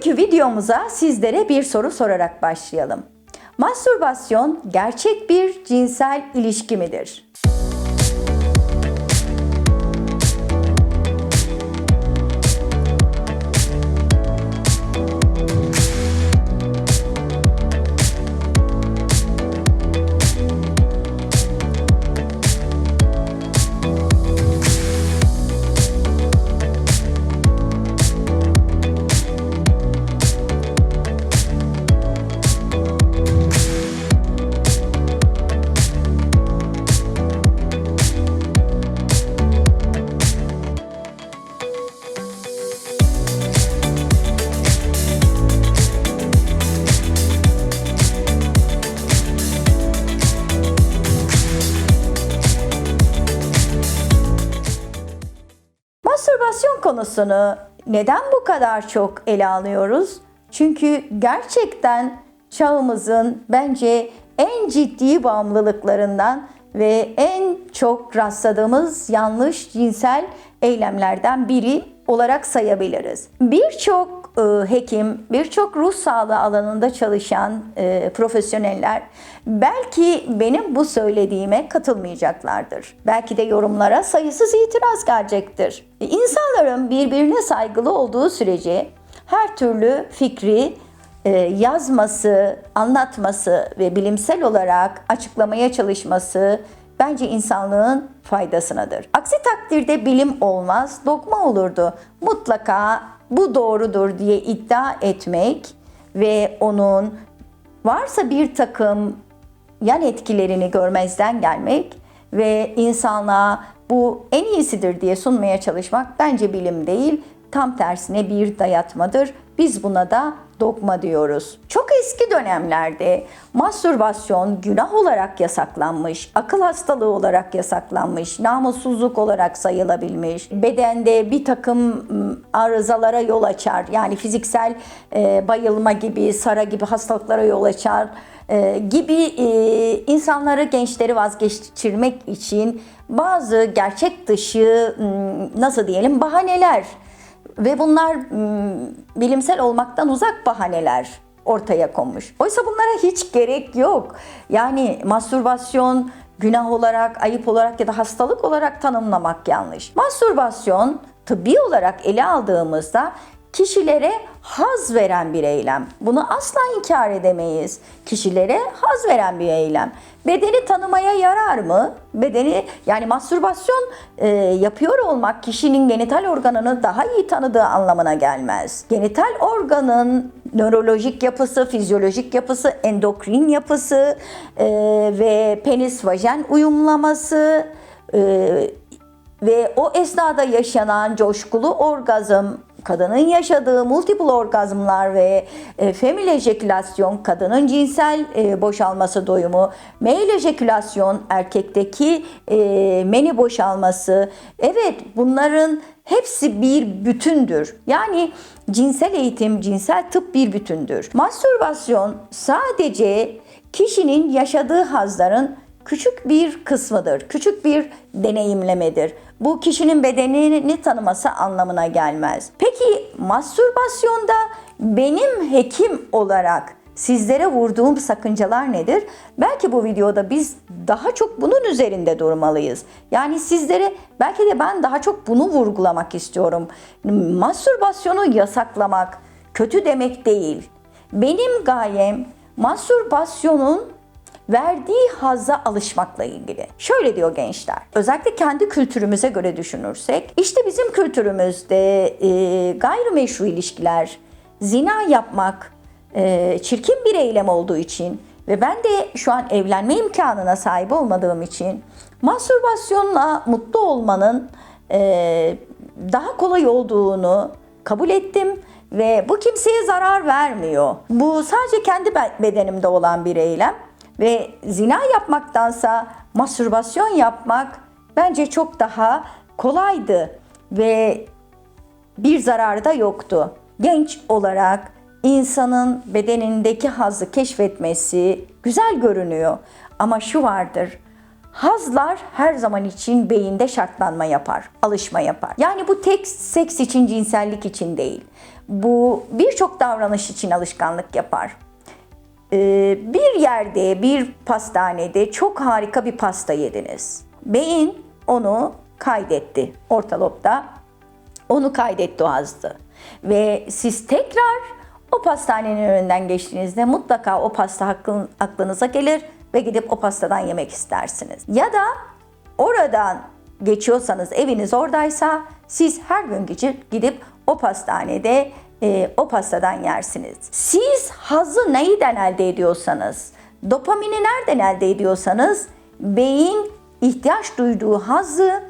Bugünkü videomuza sizlere bir soru sorarak başlayalım. Mastürbasyon gerçek bir cinsel ilişki midir? Konusunu neden bu kadar çok ele alıyoruz? Çünkü gerçekten çağımızın bence en ciddi bağımlılıklarından ve en çok rastladığımız yanlış cinsel eylemlerden biri olarak sayabiliriz. Birçok hekim, birçok ruh sağlığı alanında çalışan e, profesyoneller belki benim bu söylediğime katılmayacaklardır. Belki de yorumlara sayısız itiraz gelecektir. E, İnsanların birbirine saygılı olduğu sürece her türlü fikri e, yazması, anlatması ve bilimsel olarak açıklamaya çalışması bence insanlığın faydasınadır. Aksi takdirde bilim olmaz, dogma olurdu. Mutlaka bu doğrudur diye iddia etmek ve onun varsa bir takım yan etkilerini görmezden gelmek ve insanlığa bu en iyisidir diye sunmaya çalışmak bence bilim değil, tam tersine bir dayatmadır. Biz buna da dogma diyoruz. Çok eski dönemlerde mastürbasyon günah olarak yasaklanmış, akıl hastalığı olarak yasaklanmış, namussuzluk olarak sayılabilmiş, bedende bir takım ım, arızalara yol açar. Yani fiziksel bayılma gibi, sara gibi hastalıklara yol açar gibi insanları, gençleri vazgeçirmek için bazı gerçek dışı nasıl diyelim bahaneler ve bunlar bilimsel olmaktan uzak bahaneler ortaya konmuş. Oysa bunlara hiç gerek yok. Yani mastürbasyon günah olarak, ayıp olarak ya da hastalık olarak tanımlamak yanlış. Mastürbasyon tıbbi olarak ele aldığımızda kişilere haz veren bir eylem. Bunu asla inkar edemeyiz. Kişilere haz veren bir eylem. Bedeni tanımaya yarar mı? Bedeni yani mastürbasyon e, yapıyor olmak kişinin genital organını daha iyi tanıdığı anlamına gelmez. Genital organın nörolojik yapısı, fizyolojik yapısı, endokrin yapısı e, ve penis vajen uyumlaması e, ve o esnada yaşanan coşkulu orgazm, kadının yaşadığı multiple orgazmlar ve e, femil ejekülasyon, kadının cinsel e, boşalması doyumu, male ejekülasyon, erkekteki e, meni boşalması. Evet bunların hepsi bir bütündür. Yani cinsel eğitim, cinsel tıp bir bütündür. Mastürbasyon sadece kişinin yaşadığı hazların küçük bir kısmıdır. Küçük bir deneyimlemedir. Bu kişinin bedenini tanıması anlamına gelmez. Peki mastürbasyonda benim hekim olarak sizlere vurduğum sakıncalar nedir? Belki bu videoda biz daha çok bunun üzerinde durmalıyız. Yani sizlere belki de ben daha çok bunu vurgulamak istiyorum. Mastürbasyonu yasaklamak kötü demek değil. Benim gayem mastürbasyonun verdiği hazza alışmakla ilgili. Şöyle diyor gençler. Özellikle kendi kültürümüze göre düşünürsek, işte bizim kültürümüzde e, gayrimeşru ilişkiler, zina yapmak e, çirkin bir eylem olduğu için ve ben de şu an evlenme imkanına sahip olmadığım için mastürbasyonla mutlu olmanın e, daha kolay olduğunu kabul ettim ve bu kimseye zarar vermiyor. Bu sadece kendi bedenimde olan bir eylem ve zina yapmaktansa mastürbasyon yapmak bence çok daha kolaydı ve bir zararı da yoktu. Genç olarak insanın bedenindeki hazzı keşfetmesi güzel görünüyor ama şu vardır. Hazlar her zaman için beyinde şartlanma yapar, alışma yapar. Yani bu tek seks için, cinsellik için değil. Bu birçok davranış için alışkanlık yapar. Ee, bir yerde, bir pastanede çok harika bir pasta yediniz. Beyin onu kaydetti orta lobda. Onu kaydetti o hazdı. Ve siz tekrar o pastanenin önünden geçtiğinizde mutlaka o pasta hakkın, aklınıza gelir ve gidip o pastadan yemek istersiniz. Ya da oradan geçiyorsanız eviniz oradaysa siz her gün gidip o pastanede e, o pastadan yersiniz. Siz hazı neyden elde ediyorsanız, dopamini nereden elde ediyorsanız beyin ihtiyaç duyduğu hazı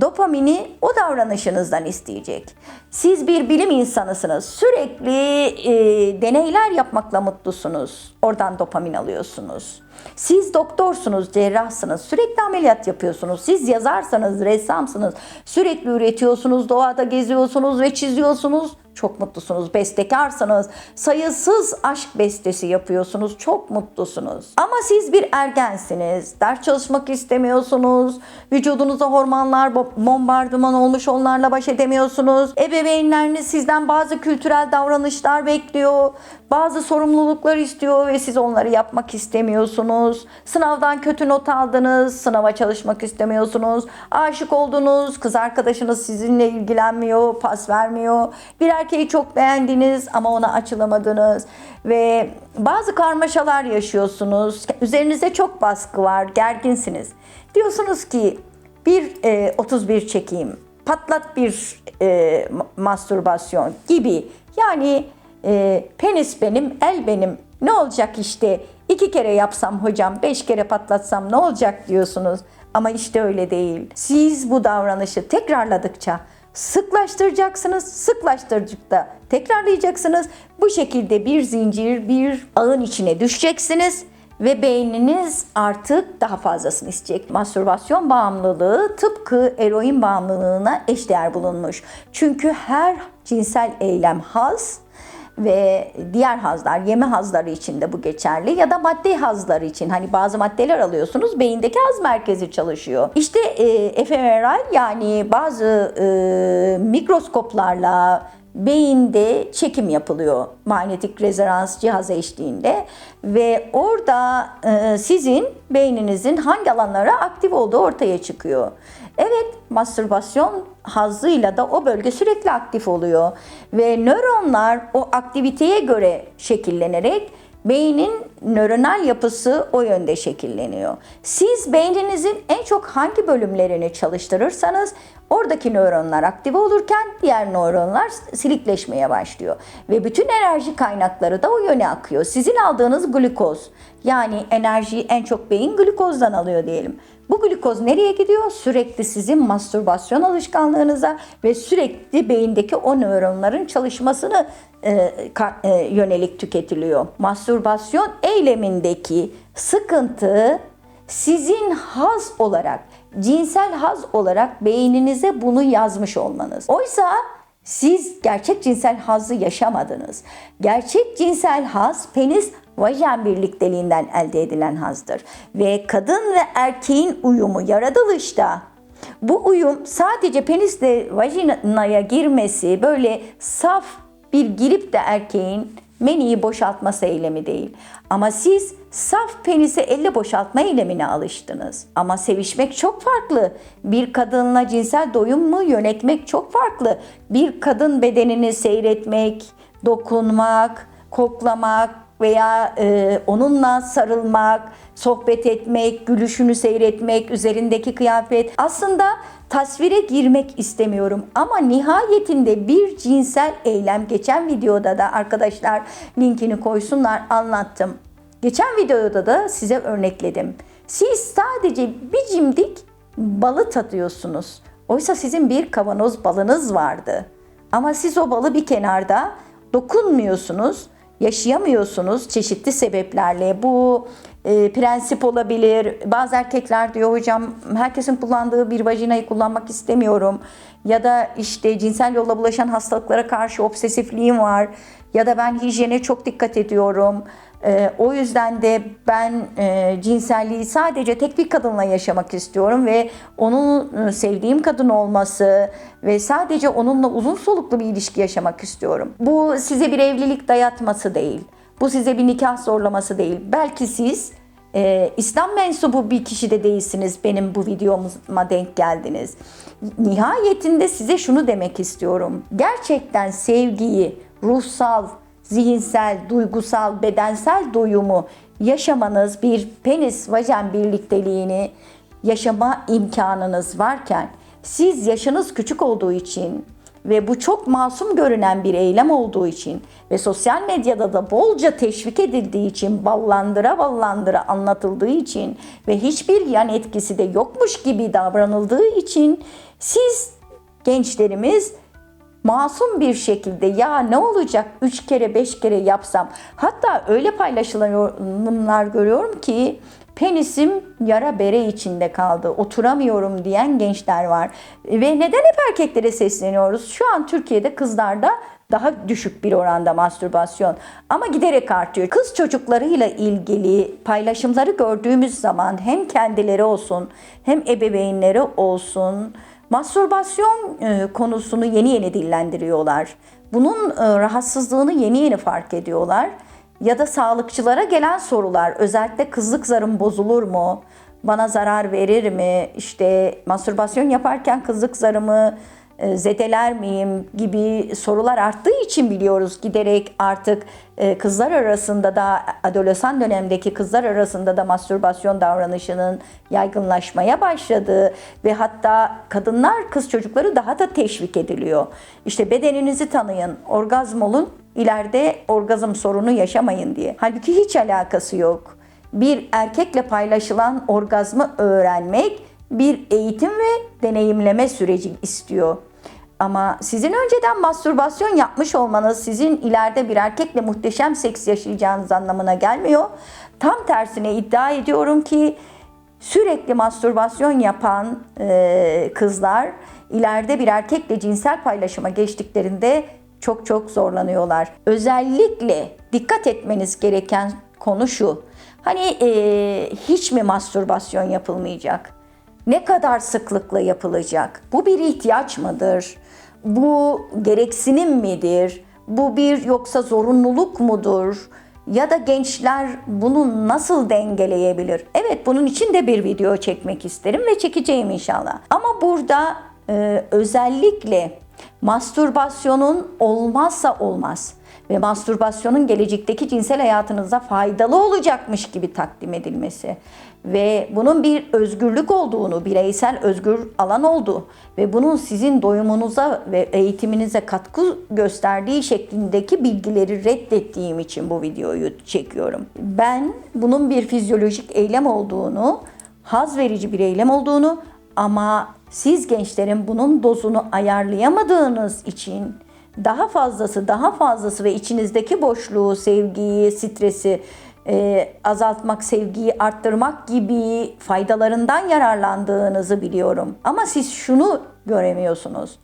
dopamini o davranışınızdan isteyecek. Siz bir bilim insanısınız. Sürekli e, deneyler yapmakla mutlusunuz. Oradan dopamin alıyorsunuz. Siz doktorsunuz, cerrahsınız. Sürekli ameliyat yapıyorsunuz. Siz yazarsanız, ressamsınız. Sürekli üretiyorsunuz, doğada geziyorsunuz ve çiziyorsunuz. Çok mutlusunuz. Bestekarsınız. Sayısız aşk bestesi yapıyorsunuz. Çok mutlusunuz. Ama siz bir ergensiniz. Ders çalışmak istemiyorsunuz. Vücudunuza hormonlar bo- bombardıman olmuş onlarla baş edemiyorsunuz. Ebeveynleriniz sizden bazı kültürel davranışlar bekliyor. Bazı sorumluluklar istiyor ve siz onları yapmak istemiyorsunuz. Sınavdan kötü not aldınız, sınava çalışmak istemiyorsunuz. Aşık oldunuz, kız arkadaşınız sizinle ilgilenmiyor, pas vermiyor. Bir erkeği çok beğendiniz ama ona açılamadınız. Ve bazı karmaşalar yaşıyorsunuz. Üzerinize çok baskı var, gerginsiniz. Diyorsunuz ki bir e, 31 çekeyim, patlat bir e, ma- mastürbasyon gibi. Yani e, penis benim, el benim. Ne olacak işte iki kere yapsam hocam, beş kere patlatsam ne olacak diyorsunuz. Ama işte öyle değil. Siz bu davranışı tekrarladıkça sıklaştıracaksınız. Sıklaştırdıkça tekrarlayacaksınız. Bu şekilde bir zincir, bir ağın içine düşeceksiniz ve beyniniz artık daha fazlasını isteyecek. Mastürbasyon bağımlılığı tıpkı eroin bağımlılığına eşdeğer bulunmuş. Çünkü her cinsel eylem haz ve diğer hazlar, yeme hazları için de bu geçerli ya da madde hazları için. Hani bazı maddeler alıyorsunuz, beyindeki haz merkezi çalışıyor. İşte e, fMRI yani bazı e, mikroskoplarla beyinde çekim yapılıyor manyetik rezonans cihazı eşliğinde ve orada e, sizin beyninizin hangi alanlara aktif olduğu ortaya çıkıyor. Evet, mastürbasyon hazzıyla da o bölge sürekli aktif oluyor. Ve nöronlar o aktiviteye göre şekillenerek beynin nöronal yapısı o yönde şekilleniyor. Siz beyninizin en çok hangi bölümlerini çalıştırırsanız oradaki nöronlar aktif olurken diğer nöronlar silikleşmeye başlıyor. Ve bütün enerji kaynakları da o yöne akıyor. Sizin aldığınız glukoz yani enerjiyi en çok beyin glukozdan alıyor diyelim. Bu glukoz nereye gidiyor? Sürekli sizin mastürbasyon alışkanlığınıza ve sürekli beyindeki o nöronların çalışmasını e, e, yönelik tüketiliyor. Mastürbasyon eylemindeki sıkıntı sizin haz olarak, cinsel haz olarak beyninize bunu yazmış olmanız. Oysa siz gerçek cinsel hazzı yaşamadınız. Gerçek cinsel haz penis vajen birlikteliğinden elde edilen hazdır. Ve kadın ve erkeğin uyumu yaratılışta bu uyum sadece penisle vajinaya girmesi böyle saf bir girip de erkeğin meniyi boşaltması eylemi değil. Ama siz saf penisi elle boşaltma eylemine alıştınız. Ama sevişmek çok farklı. Bir kadınla cinsel doyumu yönetmek çok farklı. Bir kadın bedenini seyretmek, dokunmak, koklamak veya e, onunla sarılmak, sohbet etmek, gülüşünü seyretmek, üzerindeki kıyafet. Aslında tasvire girmek istemiyorum ama nihayetinde bir cinsel eylem geçen videoda da arkadaşlar linkini koysunlar anlattım. Geçen videoda da size örnekledim. Siz sadece bir cimdik balı tadıyorsunuz. Oysa sizin bir kavanoz balınız vardı. Ama siz o balı bir kenarda dokunmuyorsunuz, yaşayamıyorsunuz çeşitli sebeplerle. Bu e, prensip olabilir. Bazı erkekler diyor hocam herkesin kullandığı bir vajinayı kullanmak istemiyorum. Ya da işte cinsel yolla bulaşan hastalıklara karşı obsesifliğim var. Ya da ben hijyene çok dikkat ediyorum. E, o yüzden de ben e, cinselliği sadece tek bir kadınla yaşamak istiyorum ve onun e, sevdiğim kadın olması ve sadece onunla uzun soluklu bir ilişki yaşamak istiyorum. Bu size bir evlilik dayatması değil. Bu size bir nikah zorlaması değil. Belki siz e, İslam mensubu bir kişi de değilsiniz benim bu videoma denk geldiniz. Nihayetinde size şunu demek istiyorum. Gerçekten sevgiyi, ruhsal, zihinsel, duygusal, bedensel doyumu yaşamanız bir penis vajen birlikteliğini yaşama imkanınız varken siz yaşınız küçük olduğu için ve bu çok masum görünen bir eylem olduğu için ve sosyal medyada da bolca teşvik edildiği için ballandıra ballandıra anlatıldığı için ve hiçbir yan etkisi de yokmuş gibi davranıldığı için siz gençlerimiz masum bir şekilde ya ne olacak 3 kere 5 kere yapsam hatta öyle paylaşılanlar görüyorum ki penisim yara bere içinde kaldı oturamıyorum diyen gençler var ve neden hep erkeklere sesleniyoruz şu an Türkiye'de kızlarda daha düşük bir oranda mastürbasyon ama giderek artıyor. Kız çocuklarıyla ilgili paylaşımları gördüğümüz zaman hem kendileri olsun hem ebeveynleri olsun Mastürbasyon e, konusunu yeni yeni dillendiriyorlar. Bunun e, rahatsızlığını yeni yeni fark ediyorlar. Ya da sağlıkçılara gelen sorular, özellikle kızlık zarım bozulur mu? Bana zarar verir mi? İşte mastürbasyon yaparken kızlık zarımı e, zedeler miyim gibi sorular arttığı için biliyoruz giderek artık e, kızlar arasında da adolesan dönemdeki kızlar arasında da mastürbasyon davranışının yaygınlaşmaya başladığı ve hatta kadınlar kız çocukları daha da teşvik ediliyor. İşte bedeninizi tanıyın, orgazm olun, ileride orgazm sorunu yaşamayın diye. Halbuki hiç alakası yok. Bir erkekle paylaşılan orgazmı öğrenmek bir eğitim ve deneyimleme süreci istiyor. Ama sizin önceden mastürbasyon yapmış olmanız sizin ileride bir erkekle muhteşem seks yaşayacağınız anlamına gelmiyor. Tam tersine iddia ediyorum ki sürekli mastürbasyon yapan e, kızlar ileride bir erkekle cinsel paylaşıma geçtiklerinde çok çok zorlanıyorlar. Özellikle dikkat etmeniz gereken konu şu. Hani e, hiç mi mastürbasyon yapılmayacak? Ne kadar sıklıkla yapılacak? Bu bir ihtiyaç mıdır? Bu gereksinim midir? Bu bir yoksa zorunluluk mudur? Ya da gençler bunu nasıl dengeleyebilir? Evet bunun için de bir video çekmek isterim ve çekeceğim inşallah. Ama burada e, özellikle mastürbasyonun olmazsa olmaz ve mastürbasyonun gelecekteki cinsel hayatınıza faydalı olacakmış gibi takdim edilmesi ve bunun bir özgürlük olduğunu, bireysel özgür alan olduğu ve bunun sizin doyumunuza ve eğitiminize katkı gösterdiği şeklindeki bilgileri reddettiğim için bu videoyu çekiyorum. Ben bunun bir fizyolojik eylem olduğunu, haz verici bir eylem olduğunu ama siz gençlerin bunun dozunu ayarlayamadığınız için daha fazlası, daha fazlası ve içinizdeki boşluğu, sevgiyi, stresi e, azaltmak, sevgiyi arttırmak gibi faydalarından yararlandığınızı biliyorum. Ama siz şunu göremiyorsunuz.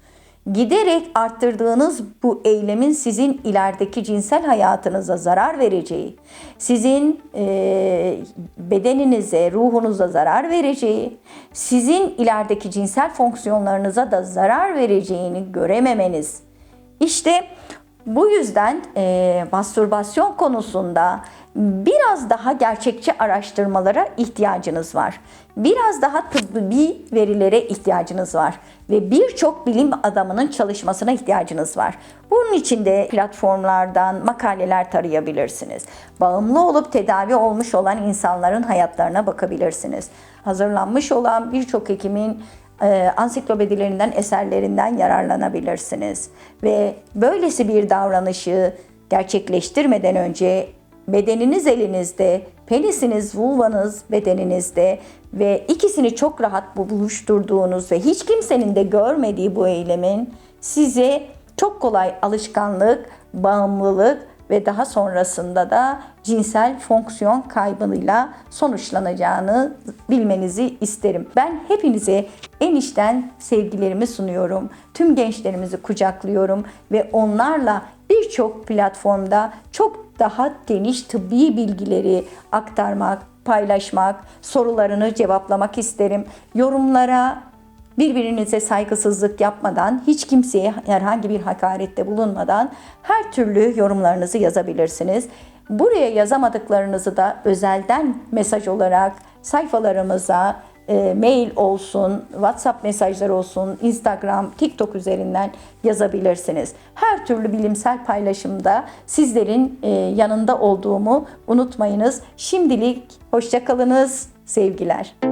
Giderek arttırdığınız bu eylemin sizin ilerideki cinsel hayatınıza zarar vereceği, sizin e, bedeninize, ruhunuza zarar vereceği, sizin ilerideki cinsel fonksiyonlarınıza da zarar vereceğini görememeniz. İşte bu yüzden e, mastürbasyon konusunda biraz daha gerçekçi araştırmalara ihtiyacınız var. Biraz daha tıbbi verilere ihtiyacınız var ve birçok bilim adamının çalışmasına ihtiyacınız var. Bunun için de platformlardan makaleler tarayabilirsiniz. Bağımlı olup tedavi olmuş olan insanların hayatlarına bakabilirsiniz. Hazırlanmış olan birçok hekimin e, ansiklopedilerinden, eserlerinden yararlanabilirsiniz. Ve böylesi bir davranışı gerçekleştirmeden önce bedeniniz elinizde, penisiniz, vulvanız bedeninizde ve ikisini çok rahat buluşturduğunuz ve hiç kimsenin de görmediği bu eylemin size çok kolay alışkanlık, bağımlılık ve daha sonrasında da cinsel fonksiyon kaybıyla sonuçlanacağını bilmenizi isterim. Ben hepinize en içten sevgilerimi sunuyorum. Tüm gençlerimizi kucaklıyorum ve onlarla birçok platformda çok daha geniş tıbbi bilgileri aktarmak, paylaşmak, sorularını cevaplamak isterim. Yorumlara birbirinize saygısızlık yapmadan, hiç kimseye herhangi bir hakarette bulunmadan her türlü yorumlarınızı yazabilirsiniz. Buraya yazamadıklarınızı da özelden mesaj olarak sayfalarımıza, e, mail olsun, WhatsApp mesajları olsun, Instagram, TikTok üzerinden yazabilirsiniz. Her türlü bilimsel paylaşımda sizlerin e, yanında olduğumu unutmayınız. Şimdilik hoşçakalınız, sevgiler.